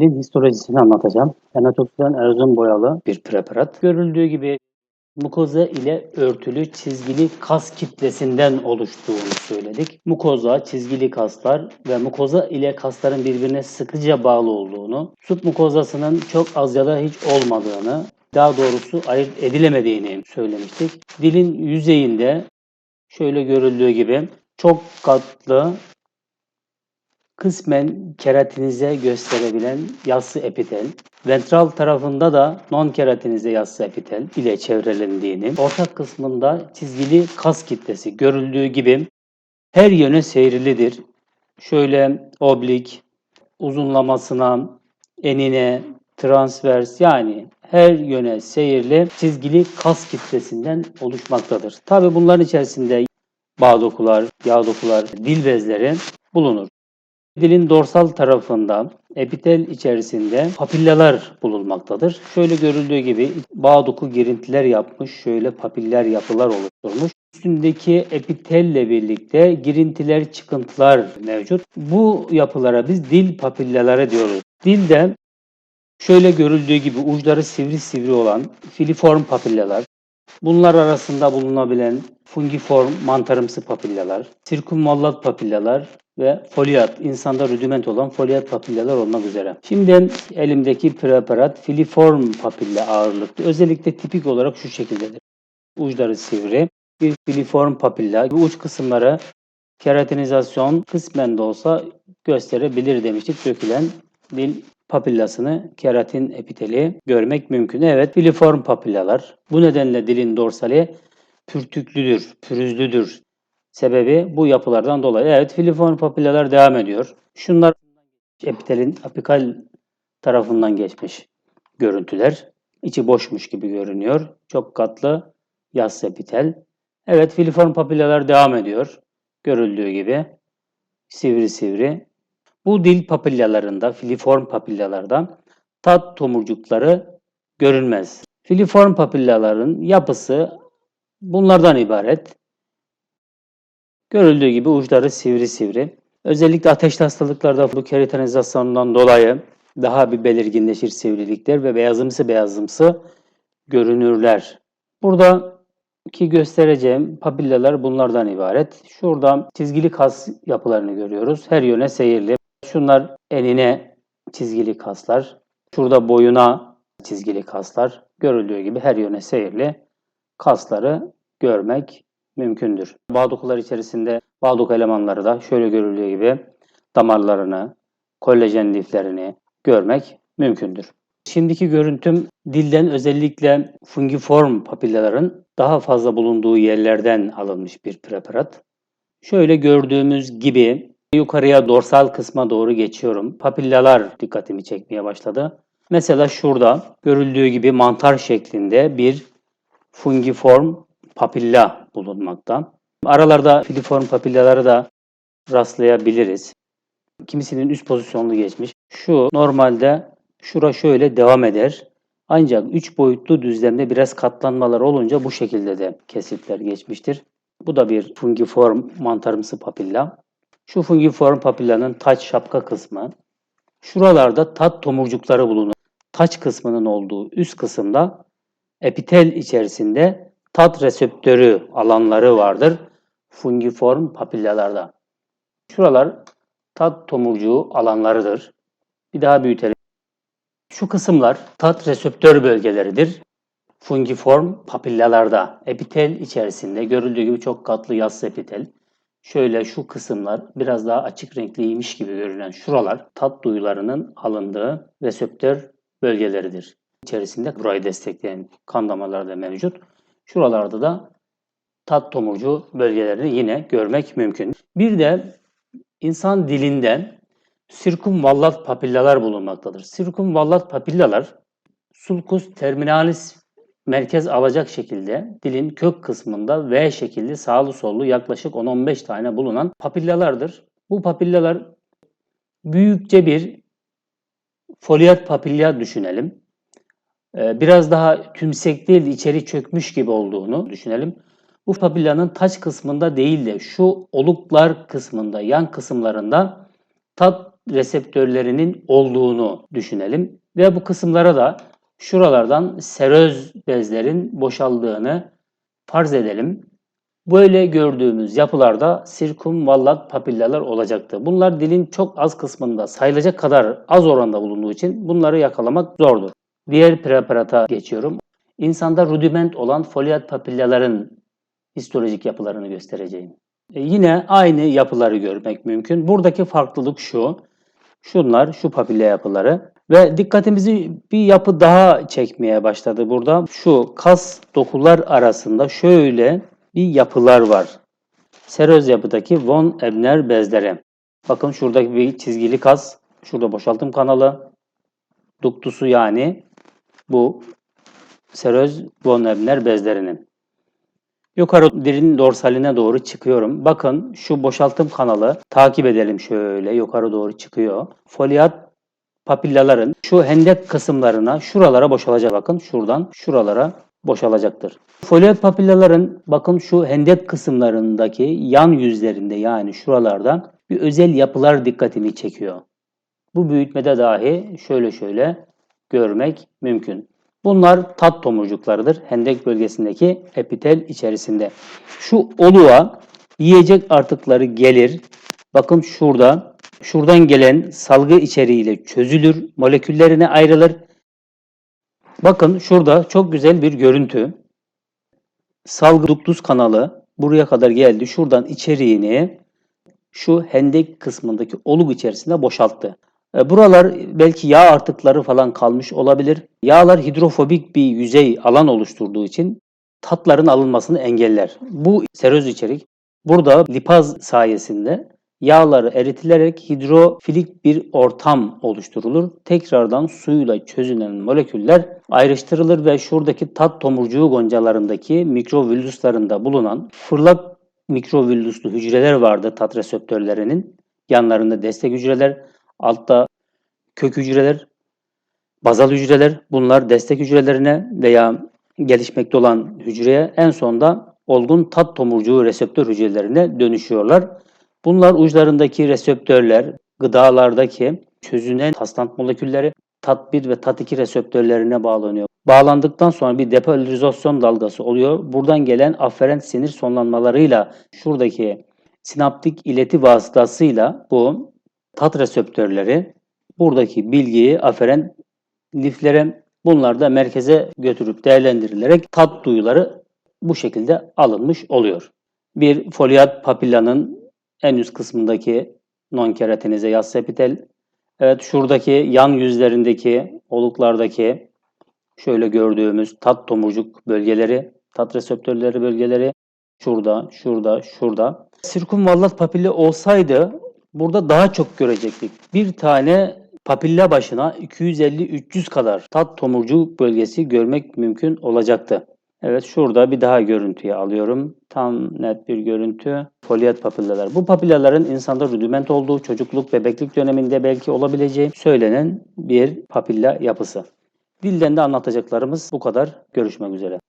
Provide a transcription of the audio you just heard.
Dilin histolojisini anlatacağım. Enatoksilen erzon boyalı bir preparat. Görüldüğü gibi mukoza ile örtülü çizgili kas kitlesinden oluştuğunu söyledik. Mukoza, çizgili kaslar ve mukoza ile kasların birbirine sıkıca bağlı olduğunu, submukozasının çok az ya da hiç olmadığını, daha doğrusu ayırt edilemediğini söylemiştik. Dilin yüzeyinde şöyle görüldüğü gibi çok katlı kısmen keratinize gösterebilen yassı epitel, ventral tarafında da non-keratinize yassı epitel ile çevrelendiğini, ortak kısmında çizgili kas kitlesi görüldüğü gibi her yöne seyrilidir. Şöyle oblik, uzunlamasına, enine, transvers yani her yöne seyirli çizgili kas kitlesinden oluşmaktadır. Tabi bunların içerisinde bağ dokular, yağ dokular, dil bezleri bulunur. Dilin dorsal tarafında epitel içerisinde papillalar bulunmaktadır. Şöyle görüldüğü gibi bağ doku girintiler yapmış, şöyle papiller yapılar oluşturmuş. Üstündeki epitelle birlikte girintiler, çıkıntılar mevcut. Bu yapılara biz dil papillaları diyoruz. Dilde şöyle görüldüğü gibi uçları sivri sivri olan filiform papillalar, bunlar arasında bulunabilen fungiform mantarımsı papillalar, sirkumvallat papillalar ve foliat, insanda rüdiment olan foliat papillalar olmak üzere. Şimdi elimdeki preparat filiform papilla ağırlıklı. Özellikle tipik olarak şu şekildedir. Uçları sivri, bir filiform papilla, uç kısımları keratinizasyon kısmen de olsa gösterebilir demiştik. Dökülen dil papillasını keratin epiteli görmek mümkün. Evet, filiform papillalar. Bu nedenle dilin dorsali pürtüklüdür, pürüzlüdür. Sebebi bu yapılardan dolayı. Evet, filiform papillalar devam ediyor. Şunlar epitelin apikal tarafından geçmiş görüntüler. İçi boşmuş gibi görünüyor. Çok katlı yassı epitel. Evet, filiform papillalar devam ediyor. Görüldüğü gibi sivri sivri. Bu dil papillalarında, filiform papillalarda tat tomurcukları görünmez. Filiform papillaların yapısı bunlardan ibaret. Görüldüğü gibi uçları sivri sivri. Özellikle ateşli hastalıklarda bu keratinizasyonundan dolayı daha bir belirginleşir sivrilikler ve beyazımsı beyazımsı görünürler. Buradaki göstereceğim papillalar bunlardan ibaret. Şurada çizgili kas yapılarını görüyoruz. Her yöne seyirli. Şunlar enine çizgili kaslar. Şurada boyuna çizgili kaslar. Görüldüğü gibi her yöne seyirli kasları görmek mümkündür. Bağ dokular içerisinde bağ doku elemanları da şöyle görüldüğü gibi damarlarını, kollajen liflerini görmek mümkündür. Şimdiki görüntüm dilden özellikle fungiform papillaların daha fazla bulunduğu yerlerden alınmış bir preparat. Şöyle gördüğümüz gibi yukarıya dorsal kısma doğru geçiyorum. Papillalar dikkatimi çekmeye başladı. Mesela şurada görüldüğü gibi mantar şeklinde bir fungiform papilla bulunmakta. Aralarda filiform papillaları da rastlayabiliriz. Kimisinin üst pozisyonlu geçmiş. Şu normalde şura şöyle devam eder. Ancak 3 boyutlu düzlemde biraz katlanmalar olunca bu şekilde de kesitler geçmiştir. Bu da bir fungiform mantarımsı papilla. Şu fungiform papillanın taç şapka kısmı. Şuralarda tat tomurcukları bulunur. Taç kısmının olduğu üst kısımda epitel içerisinde tat reseptörü alanları vardır. Fungiform papillalarda. Şuralar tat tomurcuğu alanlarıdır. Bir daha büyütelim. Şu kısımlar tat reseptör bölgeleridir. Fungiform papillalarda epitel içerisinde görüldüğü gibi çok katlı yassı epitel. Şöyle şu kısımlar biraz daha açık renkliymiş gibi görünen şuralar tat duyularının alındığı reseptör bölgeleridir. İçerisinde burayı destekleyen kan damarları da mevcut. Şuralarda da tat tomurcu bölgelerini yine görmek mümkün. Bir de insan dilinde sirkumvallat papillalar bulunmaktadır. Sirkumvallat papillalar sulcus terminalis merkez alacak şekilde dilin kök kısmında V şekilli sağlı sollu yaklaşık 10-15 tane bulunan papillalardır. Bu papillalar büyükçe bir foliyat papilla düşünelim. Ee, biraz daha tümsek değil içeri çökmüş gibi olduğunu düşünelim. Bu papillanın taç kısmında değil de şu oluklar kısmında, yan kısımlarında tat reseptörlerinin olduğunu düşünelim. Ve bu kısımlara da şuralardan seröz bezlerin boşaldığını farz edelim. Böyle gördüğümüz yapılarda sirkumvallat papillalar olacaktı. Bunlar dilin çok az kısmında sayılacak kadar az oranda bulunduğu için bunları yakalamak zordur. Diğer preparata geçiyorum. İnsanda rudiment olan foliat papillaların histolojik yapılarını göstereceğim. E, yine aynı yapıları görmek mümkün. Buradaki farklılık şu. Şunlar, şu papilla yapıları. Ve dikkatimizi bir yapı daha çekmeye başladı burada. Şu kas dokular arasında şöyle bir yapılar var. Seröz yapıdaki von Ebner bezleri. Bakın şuradaki bir çizgili kas. Şurada boşaltım kanalı. Duktusu yani bu seröz Ebner bezlerinin. Yukarı dilin dorsaline doğru çıkıyorum. Bakın şu boşaltım kanalı takip edelim şöyle yukarı doğru çıkıyor. Foliat papillaların şu hendek kısımlarına şuralara boşalacak bakın şuradan şuralara boşalacaktır. Foliat papillaların bakın şu hendek kısımlarındaki yan yüzlerinde yani şuralardan bir özel yapılar dikkatimi çekiyor. Bu büyütmede dahi şöyle şöyle görmek mümkün. Bunlar tat tomurcuklarıdır hendek bölgesindeki epitel içerisinde. Şu oluğa yiyecek artıkları gelir. Bakın şurada şuradan gelen salgı içeriğiyle çözülür, moleküllerine ayrılır. Bakın şurada çok güzel bir görüntü. Salgı duktuz kanalı buraya kadar geldi. Şuradan içeriğini şu hendek kısmındaki oluk içerisinde boşalttı. E, Buralar belki yağ artıkları falan kalmış olabilir. Yağlar hidrofobik bir yüzey alan oluşturduğu için tatların alınmasını engeller. Bu seröz içerik burada lipaz sayesinde yağları eritilerek hidrofilik bir ortam oluşturulur. Tekrardan suyla çözünen moleküller ayrıştırılır ve şuradaki tat tomurcuğu goncalarındaki mikrovillüslarında bulunan fırlak mikrovillüslü hücreler vardı tat reseptörlerinin. Yanlarında destek hücreler, altta kök hücreler, bazal hücreler. Bunlar destek hücrelerine veya gelişmekte olan hücreye en sonda olgun tat tomurcuğu reseptör hücrelerine dönüşüyorlar. Bunlar uçlarındaki reseptörler, gıdalardaki çözünen taslant molekülleri tat 1 ve tat 2 reseptörlerine bağlanıyor. Bağlandıktan sonra bir depolarizasyon dalgası oluyor. Buradan gelen aferent sinir sonlanmalarıyla şuradaki sinaptik ileti vasıtasıyla bu tat reseptörleri buradaki bilgiyi aferent liflere bunlar da merkeze götürüp değerlendirilerek tat duyuları bu şekilde alınmış oluyor. Bir foliat papillanın en üst kısmındaki non-keratinize yassı epitel. Evet şuradaki yan yüzlerindeki oluklardaki şöyle gördüğümüz tat tomurcuk bölgeleri, tat reseptörleri bölgeleri şurada, şurada, şurada. Sirkumvallat papille olsaydı burada daha çok görecektik. Bir tane papilla başına 250-300 kadar tat tomurcuk bölgesi görmek mümkün olacaktı. Evet şurada bir daha görüntüye alıyorum. Tam net bir görüntü. Foliat papillalar. Bu papillaların insanda rudiment olduğu çocukluk, bebeklik döneminde belki olabileceği söylenen bir papilla yapısı. Dilden de anlatacaklarımız bu kadar. Görüşmek üzere.